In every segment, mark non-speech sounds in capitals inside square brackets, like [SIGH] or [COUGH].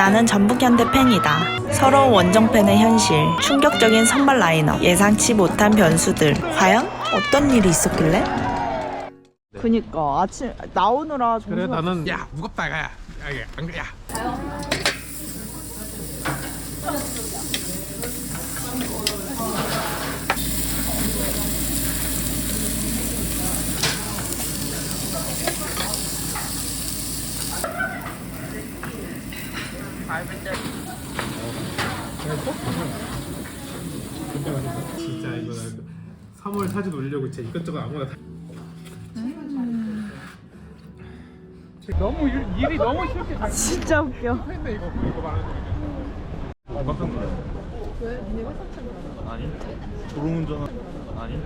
나는 전북현대 팬이다. 서러운 원정팬의 현실, 충격적인 선발 라인업, 예상치 못한 변수들. 과연 어떤 일이 있었길래? 그니까 아침 나오느라 그래 나는 야 무겁다 야. 야, 야, 안 그래 야. 진짜 이거 나 3월 사 진 진짜 이것저것 아무거나 다 너무 일, 일이 너무 쉽게 다 진짜 웃겨. 했네 이거 이거 말하는 거. 깜짝 놀랐어. 아니 도로운전은 아니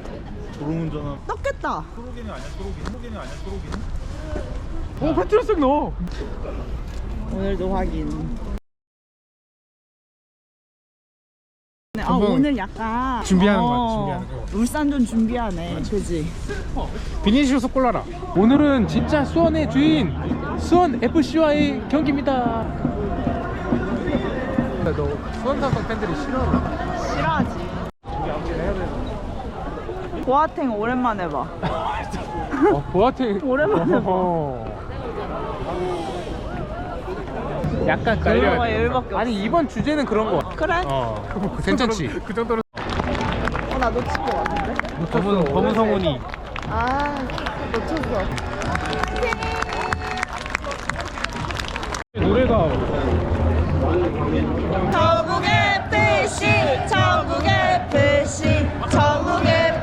도로운전은 떴겠다. 초록이는 아니야 초록이 초록이는 아니야 초록이는 오 페트로스 넣어. 오늘도 확인. 아 한번 오늘 약간 준비하는 거 어, 같아, 준비하는 거. 울산전 준비하네, 그지? 비니시우스 골라라. 오늘은 진짜 수원의 주인 수원 FC와의 경기입니다. 너 수원 삼성 팬들이 싫어하나? 싫어하지. 보아탱 오랜만에 봐. [LAUGHS] 어, 보아팅 오랜만에 봐. 어. 약간 그거가 깔려. 열받게 아니 이번 주제는 그런 거. 그래? 어, 괜찮지. 그 정도로. 어, 나 놓친 거 같은데? 검은 검은 성훈이. 아, 놓쳤어. 노래가 전국의 PC, 전국의 PC, 전국의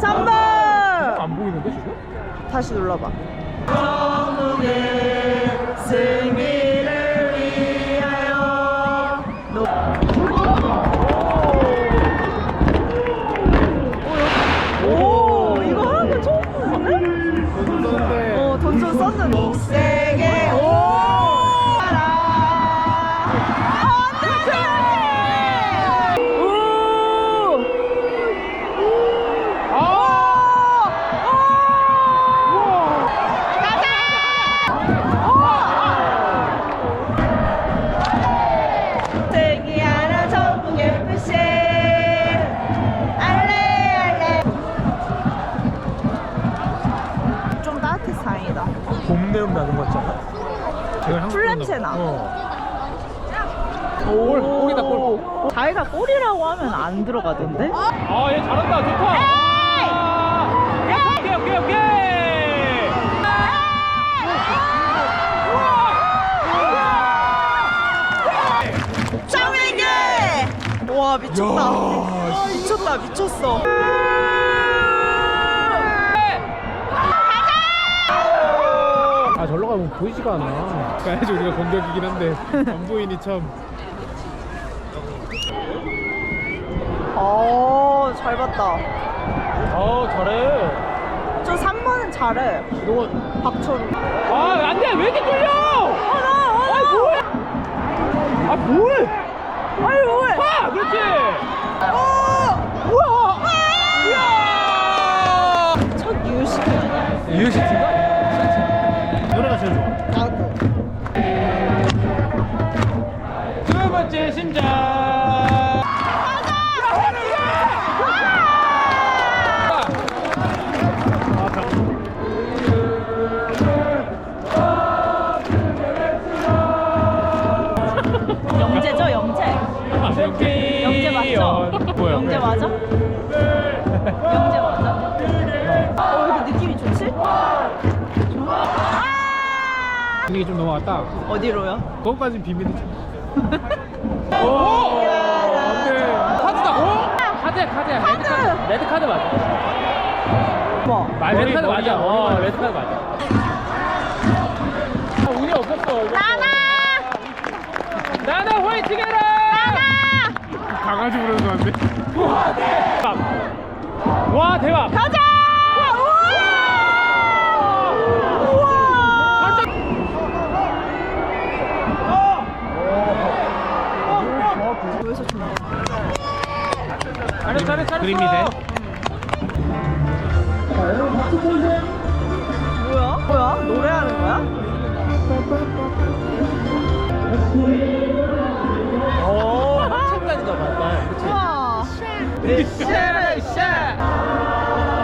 선발! 안 보이는데 지금? 다시 눌러봐 봄 내음 나는 것 같잖아. 제가 한국 풀 냄새 나. 어. 골, 골이다 골. 자기가 골이라고 하면 안 들어가던데? 아, 얘 잘한다. 좋다. 아, 오케이, 오케이, 오케이. 정민기! 와 미쳤다 미쳤다 미쳤어 아, 절로 가면 보이지가 않아. 가야지 우리가 공격이긴 한데 안 보이니 참. 어잘 봤다 어, 잘해. 저 3번은 잘해 너, 박철우 아, 안 돼. 왜 이렇게 뚫려? 하나 하나 뭐야? 아, 뭘? 아유 왜 아, 그렇지. 어! 우와. 이야. 첫 유식 유효시티인가? 나도 두 번째 심장. 영재죠 영재 영재 맞죠? 뭐야? 영재 맞아? 분위기 좀 넘어갔다. 어디로요? 그것까진 비밀이지. [LAUGHS] 오! 안돼. 카드다. 오! 카드야 카드야. 레드 카드. 레드 카드 맞아. 뭐? 말 레드 카드 맞아. 어 레드 카드 맞아. 아, 운이 없었어. 나나. 나나 화이팅 해라. 나나. 강아지 부르는 거 같네. 와 대박. 와 대박. 가자! 샤라 샤.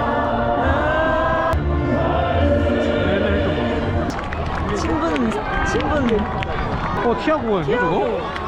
친분, 친분. 어 티아고가 있네 저거?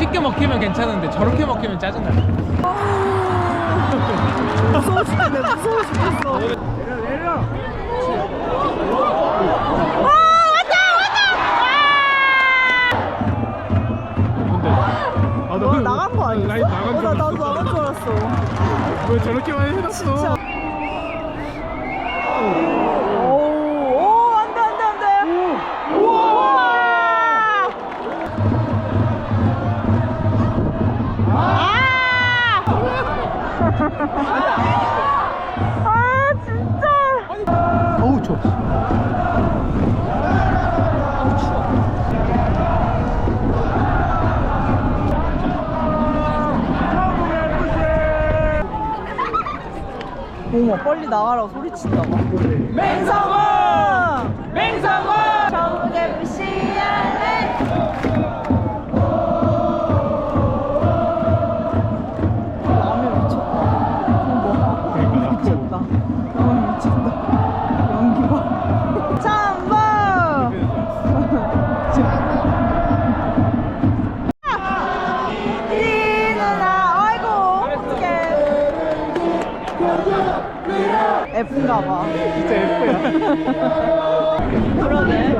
멋있게 먹히면 괜찮은데 저렇게 먹히면 짜증나. 무서워 죽겠네. 무서워 죽겠어. 근데 아, 너 나간 거 아니야? 라인 나간 줄 나 나도 알았어. 나간 줄 알았어. 왜 저렇게만 해놨어? 진짜. 어머, 빨리 나가라고 소리친다. 맹성아! F인가 봐. 진짜 예뻐요. [LAUGHS] 그러네.